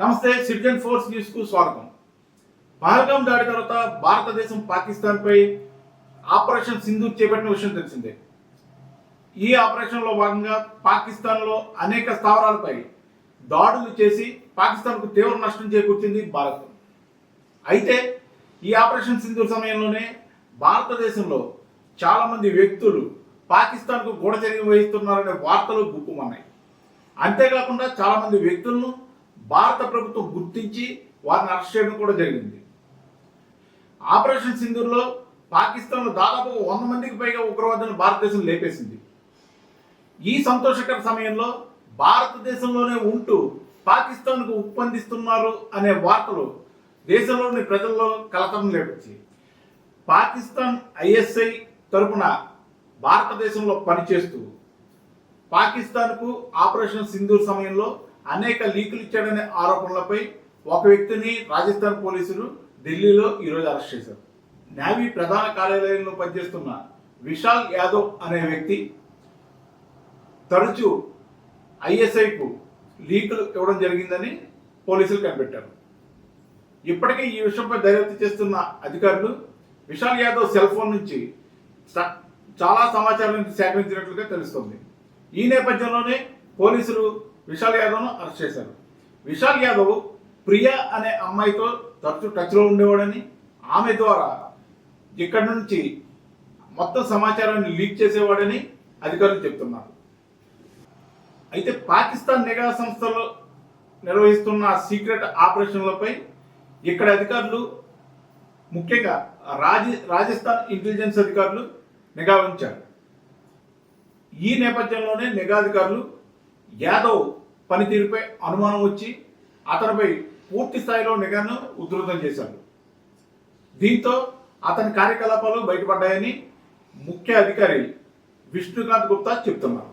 నమస్తే citizen force న్యూస్కు స్వాగతం. పహల్గాం దాడి తర్వాత భారతదేశం పాకిస్తాన్ పై ఆపరేషన్ సింధు చేపట్టిన విషయం తెలిసిందే. ఈ ఆపరేషన్లో భాగంగా పాకిస్తాన్లో అనేక స్థావరాలపై దాడులు చేసి పాకిస్తాన్కు తీవ్ర నష్టం చేకూర్చింది భారత్. అయితే ఈ ఆపరేషన్ సింధు సమయంలోనే భారతదేశంలో చాలా మంది వ్యక్తులు పాకిస్తాన్కు గూఢచర్య వహిస్తున్నారనే వార్తలు గుప్పుమన్నాయి. అంతేకాకుండా చాలా మంది వ్యక్తులను భారత ప్రభుత్వం గుర్తించి వారిని అరెస్ట్ చేయడం కూడా జరిగింది. ఆపరేషన్ సింధూర్లో పాకిస్తాన్లో దాదాపు వంద మందికి పైగా ఉగ్రవాదులను భారతదేశం లేపేసింది. ఈ సంతోషకర సమయంలో భారతదేశంలోనే ఉంటూ పాకిస్తాన్కు ఉప్పందిస్తున్నారు అనే వార్తలు దేశంలోని ప్రజల్లో కలకలం లేపించి పాకిస్తాన్ ఐఎస్ఐ తరపున భారతదేశంలో పనిచేస్తూ పాకిస్తాన్కు ఆపరేషన్ సింధూర్ సమయంలో అనేక లీకులు ఇచ్చాడనే ఆరోపణలపై ఒక వ్యక్తిని రాజస్థాన్ పోలీసులు ఢిల్లీలో ఈరోజు అరెస్ట్ చేశారు. నేవీ ప్రధాన కార్యాలయంలో పనిచేస్తున్న విశాల్ యాదవ్ అనే వ్యక్తి తరచూ ఐఎస్ఐకు లీకులు ఇవ్వడం జరిగిందని పోలీసులు కనిపెట్టారు. ఇప్పటికే ఈ విషయంపై దర్యాప్తు చేస్తున్న అధికారులు విశాల్ యాదవ్ సెల్ ఫోన్ నుంచి చాలా సమాచారం సేకరించినట్లుగా తెలుస్తుంది. ఈ నేపథ్యంలోనే పోలీసులు విశాల్ యాదవ్ను అరెస్ట్ చేశారు. విశాల్ యాదవ్ ప్రియా అనే అమ్మాయితో తరచు టచ్లో ఉండేవాడని ఆమె ద్వారా ఇక్కడి నుంచి మొత్తం సమాచారాన్ని లీక్ చేసేవాడని అధికారులు చెప్తున్నారు. అయితే పాకిస్తాన్ నిఘా సంస్థలు నిర్వహిస్తున్న సీక్రెట్ ఆపరేషన్లపై ఇక్కడ అధికారులు ముఖ్యంగా రాజ రాజస్థాన్ ఇంటెలిజెన్స్ అధికారులు నిఘా ఉంచారు. ఈ నేపథ్యంలోనే నిఘా అధికారులు యాదవ్ పనితీరుపై అనుమానం వచ్చి అతనిపై పూర్తి స్థాయిలో నిఘాను ఉధృతం చేశారు దీంతో అతని కార్యకలాపాలు బయటపడ్డాయని ముఖ్య అధికారి విష్ణుకాంత్ గుప్తా చెప్తున్నారు.